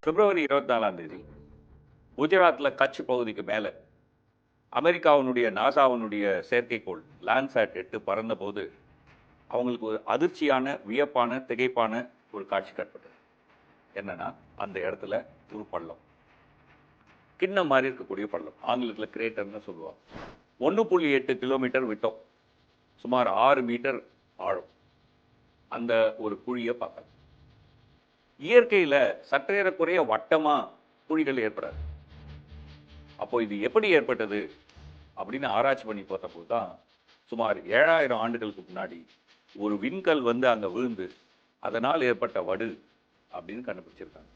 பிப்ரவரி இருபத்தி நாலாம் தேதி குஜராத்தில் கட்ச் பகுதிக்கு மேலே அமெரிக்காவினுடைய நாசாவினுடைய செயற்கைக்கோள் லேண்ட்சேட் எட்டு பறந்தபோது அவங்களுக்கு ஒரு அதிர்ச்சியான வியப்பான திகைப்பான ஒரு காட்சி காட்டப்பட்டது என்னன்னா அந்த இடத்துல ஒரு பள்ளம். கிண்ணம் மாதிரி இருக்கக்கூடிய பள்ளம். ஆங்கிலத்தில் கிரேட்டர்னு சொல்லுவாங்க. ஒன்று புள்ளி எட்டு கிலோமீட்டர் விட்டோம். சுமார் ஆறு மீட்டர் ஆழம். அந்த ஒரு குழியை பார்க்கலாம் இயற்கையில் சற்றேறக்குறைய வட்டமாக குழிகள் ஏற்படாது. அப்போ இது எப்படி ஏற்பட்டது அப்படின்னு ஆராய்ச்சி பண்ணி பார்த்தபோது தான் சுமார் ஏழாயிரம் ஆண்டுகளுக்கு முன்னாடி ஒரு விண்கல் வந்து அங்கே விழுந்து அதனால் ஏற்பட்ட வடு அப்படின்னு கண்டுபிடிச்சிருக்காங்க.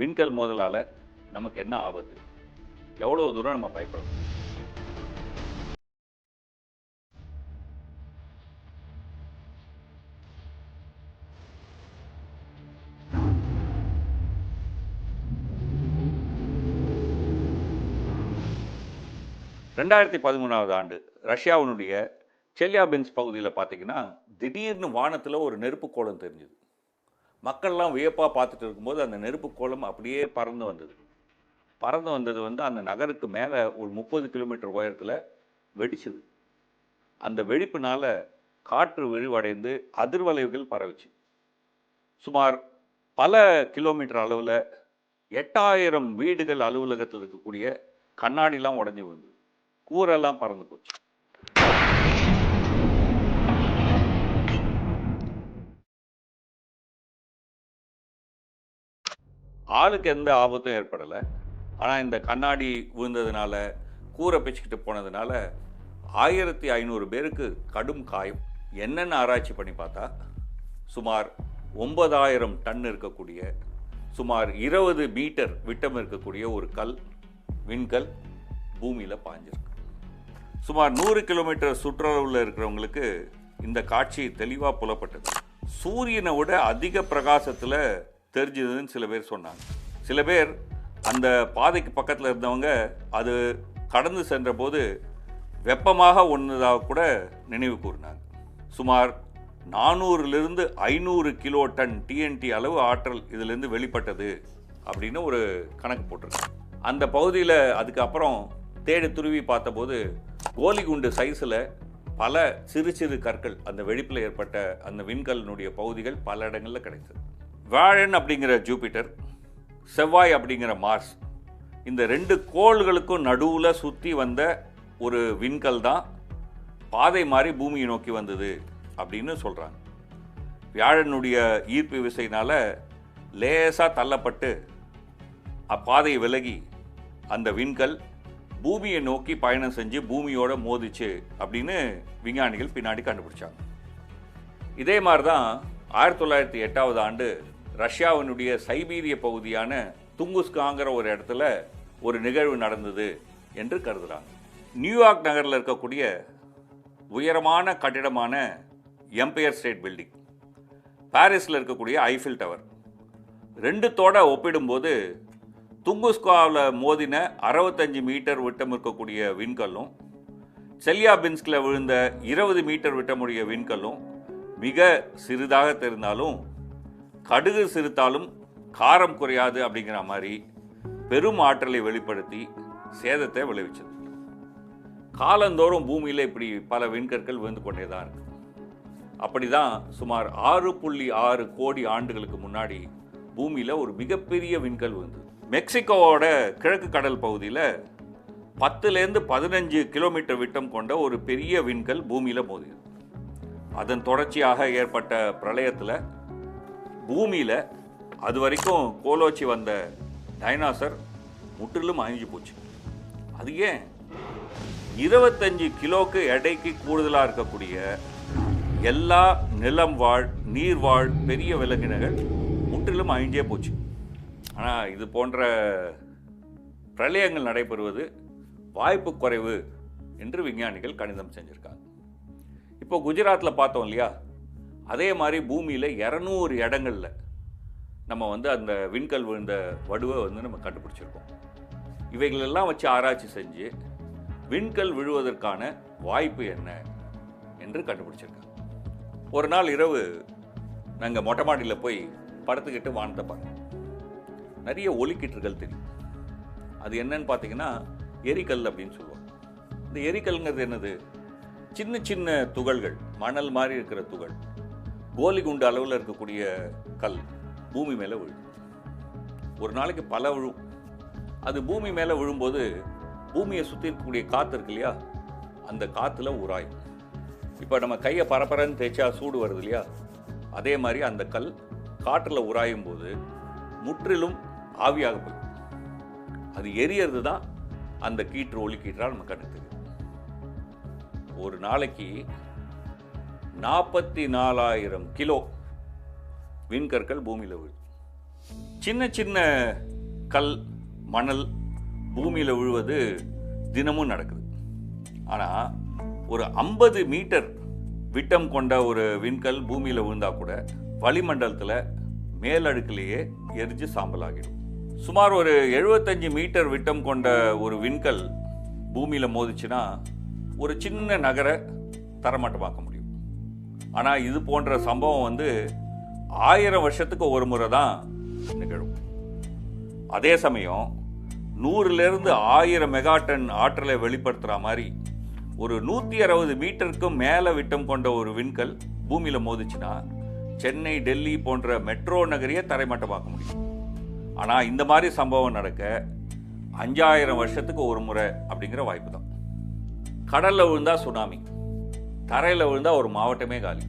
விண்கல் மோதலால் நமக்கு என்ன ஆபத்து? எவ்வளோ தூரம் நம்ம பயப்படணும்? ரெண்டாயிரத்தி பதிமூணாவது ஆண்டு ரஷ்யாவினுடைய செல்யாபின்ஸ் பகுதியில் பார்த்தீங்கன்னா திடீர்னு வானத்தில் ஒரு நெருப்பு கோலம் தெரிஞ்சுது. மக்கள்லாம் வியப்பாக பார்த்துட்டு இருக்கும்போது அந்த நெருப்பு கோலம் அப்படியே பறந்து வந்தது. பறந்து வந்தது வந்து அந்த நகருக்கு மேலே ஒரு முப்பது கிலோமீட்டர் உயரத்தில் வெடிச்சுது. அந்த வெடிப்புனால் காற்று விரிவடைந்து அதிர்வலைகள் பரவிச்சு. சுமார் பல கிலோமீட்டர் அளவில் எட்டாயிரம் வீடுகள் அலுவலகத்தில் இருக்கக்கூடிய கண்ணாடிலாம் உடஞ்சி வந்தது கூரெல்லாம் பறந்து போச்சு. ஆளுக்கு எந்த ஆபத்தும் ஏற்படலை. ஆனால் இந்த கண்ணாடி விழுந்ததுனால கூரை பிச்சுக்கிட்டு போனதுனால ஆயிரத்தி ஐநூறு பேருக்கு கடும் காயம். என்னென்ன ஆராய்ச்சி பண்ணி பார்த்தா சுமார் ஒன்பதாயிரம் டன் இருக்கக்கூடிய சுமார் இருபது மீட்டர் விட்டம் இருக்கக்கூடிய ஒரு கல் விண்கல் பூமியில் பாஞ்சிருக்கு. சுமார் நூறு கிலோமீட்டர் சுற்றளவில் இருக்கிறவங்களுக்கு இந்த காட்சி தெளிவாக புலப்பட்டது. சூரியனை விட அதிக பிரகாசத்தில் தெரிஞ்சதுன்னு சில பேர் சொன்னாங்க. சில பேர் அந்த பாதைக்கு பக்கத்தில் இருந்தவங்க அது கடந்து சென்றபோது வெப்பமாக ஒன்றுதாக கூட நினைவு கூறினாங்க சுமார் நானூறுலேருந்து ஐநூறு கிலோ டன் டிஎன்டி அளவு ஆற்றல் இதிலேருந்து வெளிப்பட்டது அப்படின்னு ஒரு கணக்கு போட்டிருக்காங்க. அந்த பகுதியில் அதுக்கப்புறம் தேடி துருவி பார்த்தபோது கோலி குண்டு சைஸில் பல சிறு சிறு கற்கள் அந்த வெடிப்பில் ஏற்பட்ட அந்த விண்கல்லினுடைய பகுதிகள் பல இடங்களில் கிடைத்தது. வியாழன் அப்படிங்கிற ஜூபிட்டர் செவ்வாய் அப்படிங்கிற மார்ஸ் இந்த ரெண்டு கோள்களுக்கும் நடுவில் சுற்றி வந்த ஒரு விண்கல் தான் பாதை மாதிரி பூமியை நோக்கி வந்தது அப்படின்னு சொல்கிறாங்க வியாழனுடைய ஈர்ப்பு விசையினால் லேசாக தள்ளப்பட்டு அப்பாதை விலகி அந்த விண்கல் பூமியை நோக்கி பயணம் செஞ்சு பூமியோட மோதிச்சு அப்படின்னு விஞ்ஞானிகள் பின்னாடி கண்டுபிடிச்சாங்க. இதே மாதிரி தான் ஆயிரத்தி தொள்ளாயிரத்தி எட்டாவது ஆண்டு ரஷ்யாவினுடைய சைபீரிய பகுதியான துங்குஸ்காங்கிற ஒரு இடத்துல ஒரு நிகழ்வு நடந்தது என்று கருதுகிறாங்க நியூயார்க் நகரில் இருக்கக்கூடிய உயரமான கட்டிடமான எம்பையர் ஸ்டேட் பில்டிங். பாரிஸில் இருக்கக்கூடிய ஐஃபில் டவர். ரெண்டுத்தோட ஒப்பிடும்போது துங்குஸ்காவில் மோதின அறுபத்தஞ்சு மீட்டர் விட்டம் இருக்கக்கூடிய விண்கல்லும் செல்யாபின்ஸ்கில் விழுந்த இருபது மீட்டர் விட்டமுடைய விண்கல்லும் மிக சிறிதாக தெரிந்தாலும் கடுகு சிறுத்தாலும் காரம் குறையாது அப்படிங்கிற மாதிரி பெரும் ஆற்றலை வெளிப்படுத்தி சேதத்தை விளைவிச்சது. காலந்தோறும் பூமியில் இப்படி பல விண்கற்கள் விழுந்து கொண்டே தான் இருக்கு. அப்படிதான் சுமார் ஆறு புள்ளி ஆறு கோடி ஆண்டுகளுக்கு முன்னாடி பூமியில் ஒரு மிகப்பெரிய விண்கல் விழுந்தது. மெக்சிகோவோட கிழக்கு கடல் பகுதியில் பத்துலேருந்து பதினஞ்சு கிலோமீட்டர் விட்டம் கொண்ட ஒரு பெரிய விண்கல் பூமியில் மோதியது. அதன் தொடர்ச்சியாக ஏற்பட்ட பிரளயத்தில் பூமியில் அது வரைக்கும் கோலோச்சி வந்த டைனாசர் முற்றிலும் அழிஞ்சு போச்சு. அது ஏன்? இருபத்தஞ்சு கிலோக்கு எடைக்கு கூடுதலாக இருக்கக்கூடிய எல்லா நிலம் வாழ் நீர் வாழ் பெரிய விலங்கினங்கள் முற்றிலும் அழிஞ்சே போச்சு. ஆனால் இது போன்ற பிரளயங்கள் நடைபெறுவது வாய்ப்பு குறைவு என்று விஞ்ஞானிகள் கணிதம் செஞ்சுருக்காங்க. இப்போ குஜராத்தில் பார்த்தோம் இல்லையா? அதே மாதிரி பூமியில் இரநூறு இடங்களில் நம்ம வந்து அந்த விண்கல் விழுந்த வடுவை வந்து நம்ம கண்டுபிடிச்சிருக்கோம். இவைகளெல்லாம் வச்சு ஆராய்ச்சி செஞ்சு விண்கல் விழுவதற்கான வாய்ப்பு என்ன என்று கண்டுபிடிச்சிருக்காங்க. ஒரு நாள் இரவு நாங்கள் மொட்டை மாடியில் போய் படுத்துக்கிட்டு வானத்தை பார்த்தோம். நிறைய ஒலிக்கீற்றுகள் தெரியும். அது என்னன்னு பார்த்தீங்கன்னா எரிக்கல் அப்படின்னு சொல்லுவாங்க. இந்த எரிக்கல்ங்கிறது என்னது? சின்ன சின்ன துகள்கள் மணல் மாதிரி இருக்கிற துகள். கோலி குண்டு அளவில் இருக்கக்கூடிய கல் பூமி மேலே விழும். ஒரு நாளைக்கு பல விழும். அது பூமி மேலே விழும்போது பூமியை சுற்றி இருக்கக்கூடிய காற்று இருக்கு இல்லையா? அந்த காற்றுல உராயும். இப்போ நம்ம கையை பரபரன்னு தேய்ச்சா சூடு வருது இல்லையா? அதே மாதிரி அந்த கல் காற்றில் உராயும் போது முற்றிலும் ஆவியாக போய். அது எரியறது தான் அந்த கீற்று ஒளி கீற்றால் நம்ம கண்ணுக்கு ஒரு நாளைக்கு நாற்பத்தி நாலாயிரம் கிலோ விண்கற்கள் பூமியில் விழுது சின்ன சின்ன கல் மணல் பூமியில் விழுவது தினமும் நடக்குது. ஆனால் ஒரு ஐம்பது மீட்டர் விட்டம் கொண்ட ஒரு விண்கல் பூமியில் விழுந்தா கூட வளிமண்டலத்தில் மேலடுக்கிலேயே எரிஞ்சு சாம்பல் ஆகிடும் சுமார் ஒரு எழுபத்தஞ்சு மீட்டர் விட்டம் கொண்ட ஒரு விண்கல் பூமியில் மோதிச்சுன்னா ஒரு சின்ன நகரை தரமட்டமாக்க முடியும். ஆனால் இது போன்ற சம்பவம் வந்து ஆயிரம் வருஷத்துக்கு ஒரு முறை தான் நிகழும். அதே சமயம் நூறுலேருந்து ஆயிரம் மெகாட்டன் ஆற்றலை வெளிப்படுத்துகிற மாதிரி ஒரு நூற்றி அறுபது மீட்டருக்கும் மேலே விட்டம் கொண்ட ஒரு விண்கல் பூமியில் மோதிச்சுன்னா சென்னை டெல்லி போன்ற மெட்ரோ நகரையே தரைமட்டமாக்க முடியும். ஆனால் இந்த மாதிரி சம்பவம் நடக்க அஞ்சாயிரம் வருஷத்துக்கு ஒரு முறை அப்படிங்கிற வாய்ப்பு தான். கடலில் விழுந்தால் சுனாமி. தரையில் விழுந்தா ஒரு மாவட்டமே காலி.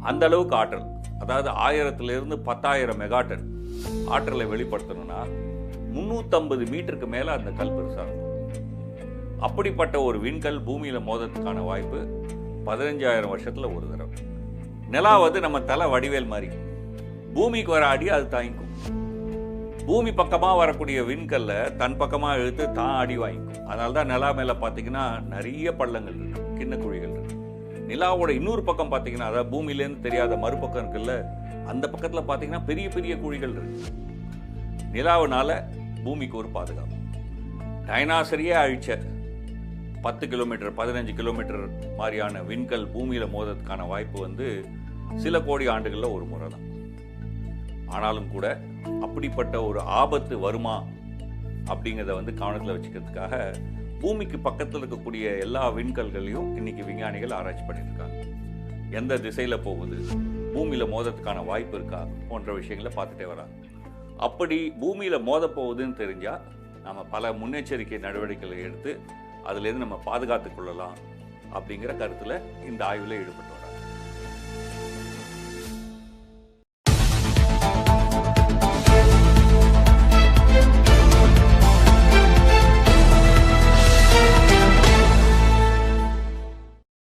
அந்த அளவுக்கு ஆற்றல். அதாவது ஆயிரத்துலேருந்து பத்தாயிரம் மெகாட்டன் ஆற்றலை வெளிப்படுத்தணும்னா முந்நூற்றம்பது மீட்டருக்கு மேலே அந்த கல் பெருசாக இருக்கும். அப்படிப்பட்ட ஒரு விண்கல் பூமியில் மோதத்துக்கான வாய்ப்பு பதினஞ்சாயிரம் வருஷத்தில் ஒரு தடவை. நிலா வந்து நம்ம தலை வடிவேல் மாதிரி. பூமிக்கு வர அடி அது தாங்கிக்கும். பூமி பக்கமாக வரக்கூடிய விண்கல்ல தன் பக்கமாக இழுத்து தான் அடி வாங்கிக்கும். அதனால தான் நிலா மேலே பார்த்தீங்கன்னா நிறைய பள்ளங்கள் இருக்கு கிண்ண குழிகள் இருக்கு. நிலாவோட இன்னொரு பக்கம் பார்த்தீங்கன்னா அதாவது பூமியிலேருந்து தெரியாத மறுபக்கம் இருக்குல்ல அந்த பக்கத்தில் பார்த்தீங்கன்னா பெரிய பெரிய குழிகள் இருக்கு. நிலாவினால பூமிக்கு ஒரு பாதுகாப்பு. டைனாசரியே அழிச்ச பத்து கிலோமீட்டர் பதினஞ்சு கிலோமீட்டர் மாதிரியான விண்கல் பூமியில் மோதத்துக்கான வாய்ப்பு வந்து சில கோடி ஆண்டுகளில் ஒரு முறை தான். ஆனாலும் கூட அப்படிப்பட்ட ஒரு ஆபத்து வருமா அப்படிங்கிறத வந்து கவனத்தில் வச்சுக்கிறதுக்காக பூமிக்கு பக்கத்தில் இருக்கக்கூடிய எல்லா விண்கல்களையும் இன்னைக்கு விஞ்ஞானிகள் ஆராய்ச்சி பண்ணியிருக்காங்க எந்த திசையில் போகுது? பூமியில் மோதத்துக்கான வாய்ப்பு இருக்கா? போன்ற விஷயங்களை பார்த்துட்டே வராங்க. அப்படி பூமியில் மோத போகுதுன்னு தெரிஞ்சால் நம்ம பல முன்னெச்சரிக்கை நடவடிக்கைகளை எடுத்து அதுலேருந்து நம்ம பாதுகாத்து கொள்ளலாம் அப்படிங்கிற கருத்தில் இந்த ஆய்வில் ஈடுபட்டு